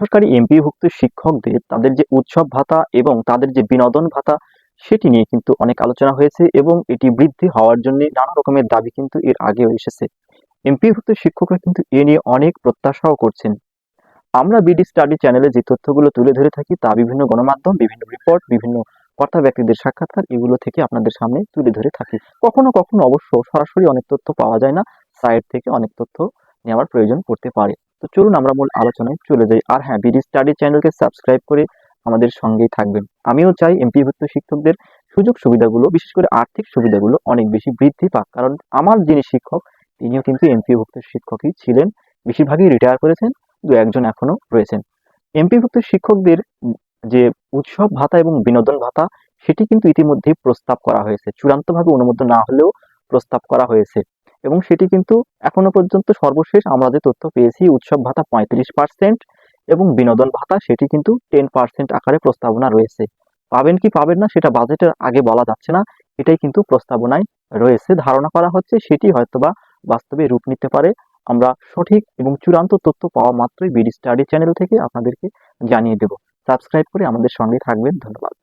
বেসরকারি এমপিভুক্ত শিক্ষকদের তাদের যে উৎসব ভাতা এবং তাদের যে বিনোদন ভাতা, সেটি নিয়ে কিন্তু অনেক আলোচনা হয়েছে এবং এটি বৃদ্ধি হওয়ার জন্য নানা রকমের দাবি কিন্তু এর আগেও এসেছে। এমপিভুক্ত শিক্ষকরা কিন্তু এ নিয়ে অনেক প্রত্যাশাও করছেন। আমরা বিডি স্টাডি চ্যানেলে যে তথ্যগুলো তুলে ধরে থাকি তা বিভিন্ন গণমাধ্যম, বিভিন্ন রিপোর্ট, বিভিন্ন কর্তা ব্যক্তিদের সাক্ষাৎকার এগুলো থেকে আপনাদের সামনে তুলে ধরে থাকি। কখনো কখনো অবশ্য সরাসরি অনেক তথ্য পাওয়া যায় না, সাইট থেকে অনেক তথ্য নেওয়ার প্রয়োজন পড়তে পারে। তো চলুন আমরা মূল আলোচনায় চলে যাই। আর হ্যাঁ বিডি স্টাডি চ্যানেলকে সাবস্ক্রাইব করে আমাদের সঙ্গেই থাকবেন। আমিও চাই এমপিভুক্ত শিক্ষকদের সুযোগ সুবিধাগুলো, বিশেষ করে আর্থিক সুবিধাগুলো অনেক বেশি বৃদ্ধি পাক। কারণ আমার যিনি শিক্ষক, তিনিও কিন্তু এমপিভুক্ত শিক্ষকই ছিলেন, বেশিরভাগই রিটায়ার করেছেন, দু একজন এখনও রয়েছেন। এমপিভুক্ত শিক্ষকদের যে উৎসব ভাতা এবং বিনোদন ভাতা, সেটি কিন্তু ইতিমধ্যেই প্রস্তাব করা হয়েছে। চূড়ান্তভাবে অনুমোদন না হলেও প্রস্তাব করা হয়েছে। এবং সেটি কিন্তু এখনও পর্যন্ত সর্বশেষ আমরা যে তথ্য পেয়েছি, উৎসব ভাতা পঁয়ত্রিশ পার্সেন্ট এবং বিনোদন ভাতা, সেটি কিন্তু টেন পার্সেন্ট আকারে প্রস্তাবনা রয়েছে। পাবেন কি পাবেন না সেটা বাজেটের আগে বলা যাচ্ছে না, এটাই কিন্তু প্রস্তাবনায় রয়েছে। ধারণা করা হচ্ছে সেটি হয়তোবা বাস্তবে রূপ নিতে পারে। আমরা সঠিক এবং চূড়ান্ত তথ্য পাওয়া মাত্রই বিডি স্টাডি চ্যানেল থেকে আপনাদেরকে জানিয়ে দেব। সাবস্ক্রাইব করে আমাদের সঙ্গে থাকবেন। ধন্যবাদ।